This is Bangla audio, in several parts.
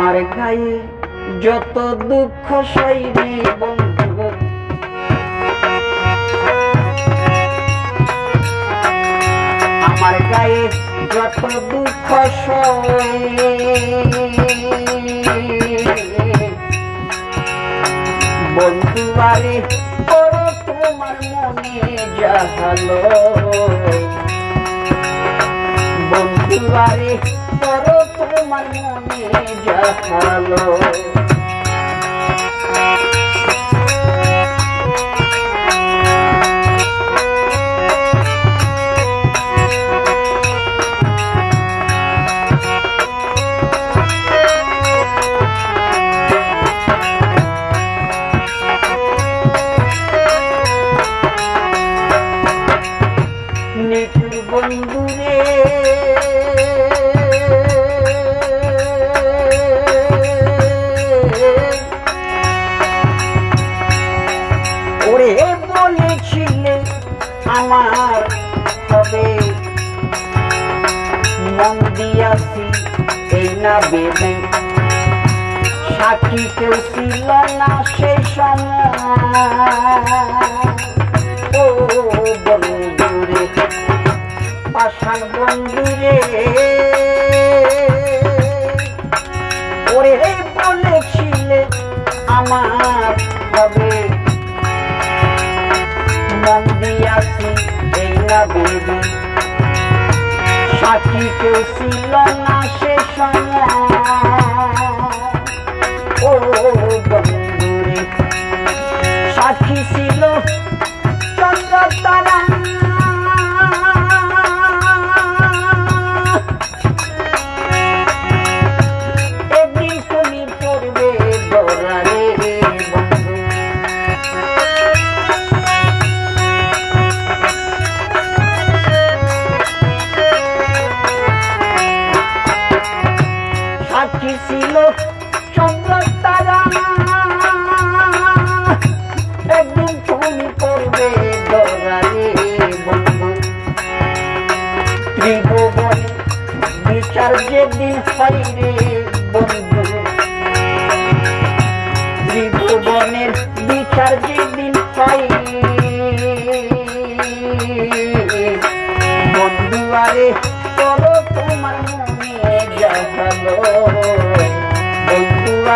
আমার গায়ে যত দুঃখ সইরে বন্ধু। আমার গায়ে যত দুঃখ বন্ধু বাড়ি করো তোমার মনে বন্ধু বাড়ি করো তোমার মনে দিয়াছি এই না বেদে সাক্ষী কেউ ছিল না সেই সময়। ও বন্ধুরে পাষাণ বন্ধুরে। বন্ধুরে সাক্ষী সাক্ষী ছিল চন্দ্র তারা। একদিন তুমি করবে দরারে বন্ধু। ত্রিভুবন বিচার যেদিন হয় রে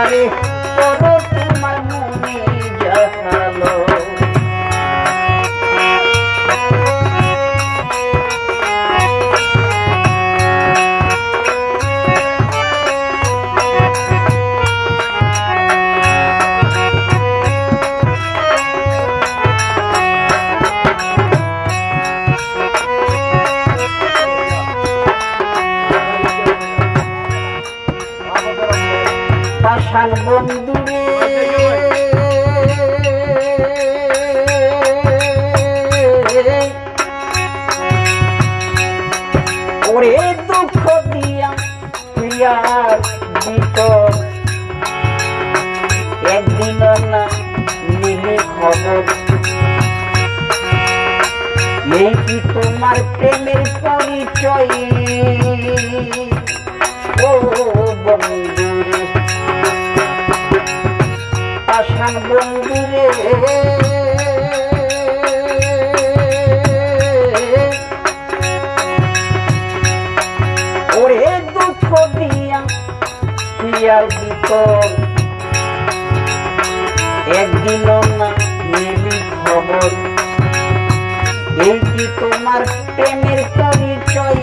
বন্ধু ওরে দুঃখ দিয়া প্রিয়ার ভিতর একদিন না নিলে খবর এই কি তোমার প্রেমের পরিচয় ও বন্ধুরে পাষাণ বন্ধুরে ওরে দুঃখ দিয়া প্রিয়ার ভিতর একদিন না নিলি খবর। এই কি তোমার প্রেমের পরিচয়?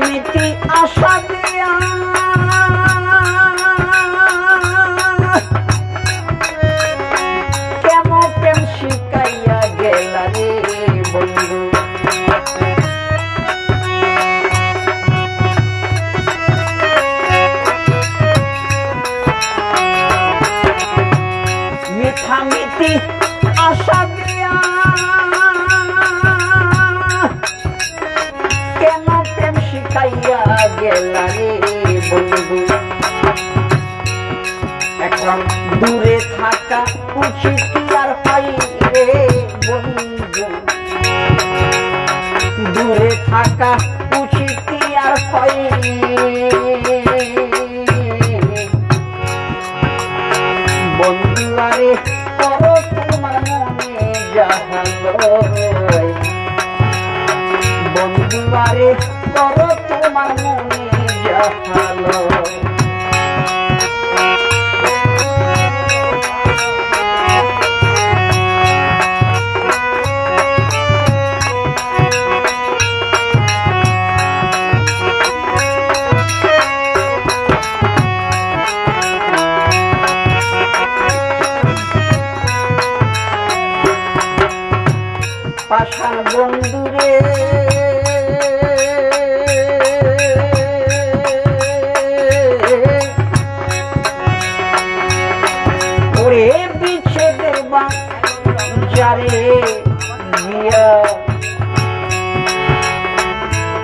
মিঠি আশা দিয়া। এখন দূরে থাকা উচিত কি আর পাই রে বন্ধু? দূরে থাকা উচিত কি আর পাই যারে নিয়া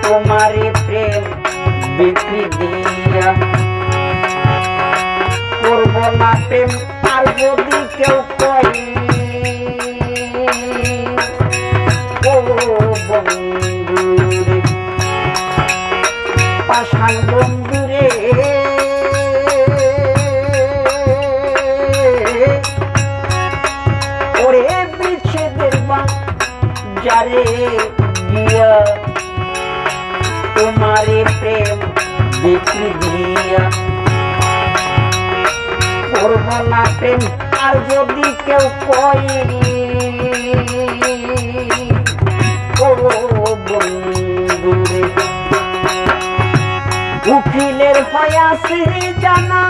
তোমারে প্রেম বিধি দিয়া করব না প্রেম, আর যদি কেউ কই ও রে পাশান না প্রেম আর যদি কেউ কয়ে উকিলের হয় আছে জানা।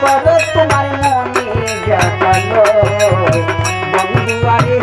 করো তোমার মনে জাগালো। বন্ধু আরে